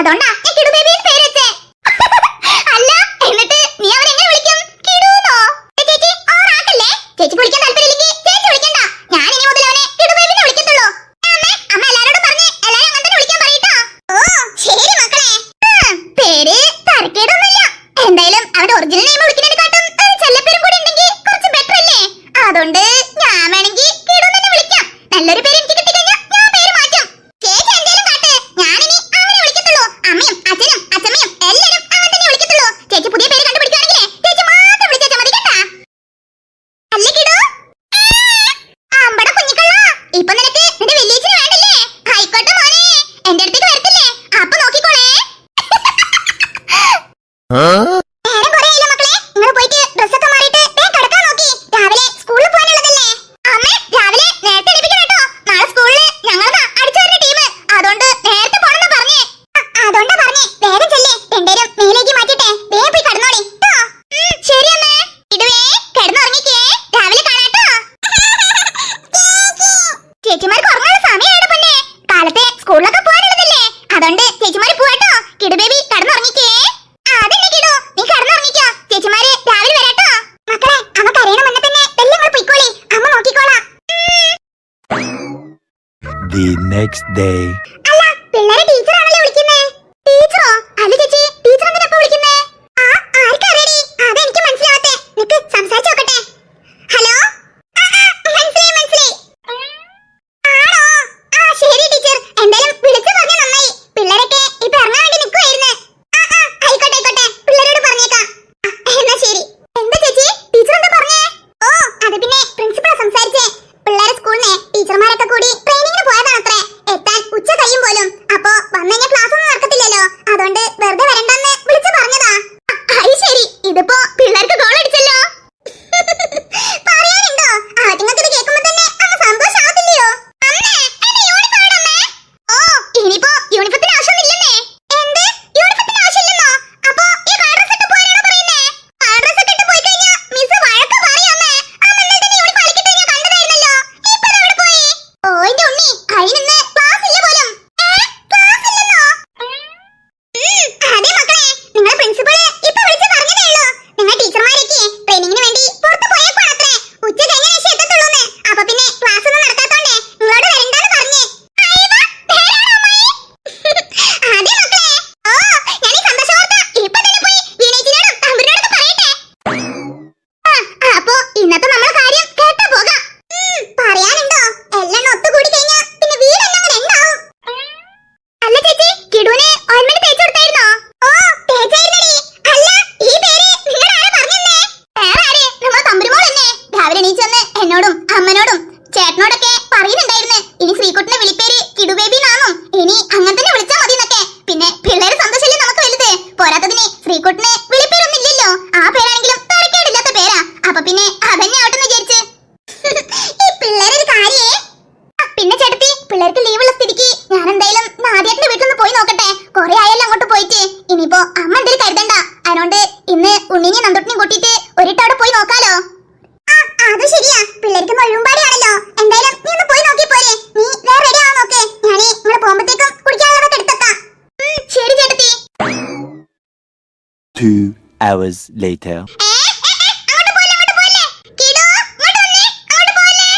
അതുകൊണ്ടാ ഞാൻ കിടു ബേബി പേര് വെച്ചേ. അല്ല എന്നിട്ട് നീ അവരെ എങ്ങനെ വിളിക്കും? കിടുവെന്നോ ചേച്ചി ഓറാക്കല്ലേ ചേച്ചി വിളിക്കാൻ താല്പര്യമില്ലെങ്കിൽ ചേച്ചി വിളിക്കണ്ട. ഞാൻ ഇനി മുതൽ അവനെ കിടു ബേബി എന്ന് വിളിക്കത്തുള്ളൂ അമ്മ അമ്മ എല്ലാരോടും പറഞ്ഞ് എല്ലാരും അങ്ങനെ തന്നെ വിളിക്കാൻ പറയട്ടോ. ഓ ശരി മക്കളെ. പേര് തരക്കേടൊന്നുമില്ല എന്തായാലും അവന്റെ ഒറിജിനൽ നെയിം വിളിക്കുന്നതിനെക്കാട്ടും ചെല്ലപ്പേരും കൂടി ഉണ്ടെങ്കിൽ കുറച്ച് ബെറ്റർ അല്ലേ? അതുകൊണ്ട് ഞാൻ വേണമെങ്കിൽ കിടു തന്നെ വിളിക്കാം. നല്ലൊരു പേര് എനിക്ക് ചേച്ചിമാർ ഉറങ്ങാനുള്ള സമയമാണ് പൊന്നെ. കാലത്തെ സ്കൂളിലൊക്കെ പോകാനുള്ളതല്ലേ. അതുകൊണ്ട് ചേച്ചിമാര് പോവാട്ടോ. കിടു ബേബി കടന്നുറങ്ങിക്കേ. അതന്നെ കിടു. നീ കടന്നുറങ്ങിക്കോ. ചേച്ചിമാര് രാവിലെ വരാട്ടോ. മക്കളെ അമ്മ കരയണം മുന്നേ തന്നെ എല്ലാം കൂടെ പൊയ്ക്കോളി. അമ്മ നോക്കിക്കോളാം. The next day. അമ്മനോടും ചേട്ടനോടൊക്കെ പറയുന്നുണ്ടായിരുന്നു. ഇനി ശ്രീകുട്ടിന്റെ വിളിപ്പേര് കിടുബേബി നാന്നും ഇനി അങ്ങനെ തന്നെ വിളിച്ചാൽ മതി എന്നൊക്കെ പിന്നെ പിള്ളേര് സന്തോഷമല്ലേ നമുക്ക് വലുത്. പോരാത്തതിന് ശ്രീകുട്ടിന് വിളിപ്പേരൊന്നുമില്ലല്ലോ. ആ പേരാണെങ്കിലും തരക്കേടില്ലാത്ത പേരാ. അപ്പൊ പിന്നെ അതന്നെ ആവട്ടെ വിചാരിച്ച്. ഈ കാര്യേ. പിന്നെ ചേട്ടത്തി പിള്ളേർക്ക് ലീവുള്ള സ്ഥിതിക്ക് ഞാൻ എന്തായാലും നാദ്യാട്ടിന്റെ വീട്ടിൽ പോയി നോക്കട്ടെ. കൊറേ അങ്ങോട്ട് പോയിട്ട്. ഇനിയിപ്പോ അമ്മ എന്തെങ്കിലും കരുതണ്ട. അതിനോണ്ട് ഇന്ന് ഉണ്ണിനെയും നന്ദുട്ടിനെയും കൂട്ടിയിട്ട് ഒരിട്ടവിടെ പോയി നോക്കാലോ. അത് ശരിയാ. പിള്ളേർക്ക് മുഴുവൻ പാടിയാണല്ലോ. എന്തായാലും നീ ഒന്ന് പോയി നോക്കി പോരെ. നീ വേറെ റെഡി ആവാൻ നോക്കേ. ഞാനേ ഇവിടെ പോകുമ്പോഴത്തേക്കും കുടിക്കാനുള്ളതൊക്കെ എടുത്തേക്കാം. ശരി ചേട്ടത്തി. 2 hours later. അങ്ങോട്ട് പോലെ അങ്ങോട്ട് പോലെ കിടോ ഇങ്ങോട്ട് വന്നേ അങ്ങോട്ട് പോലെ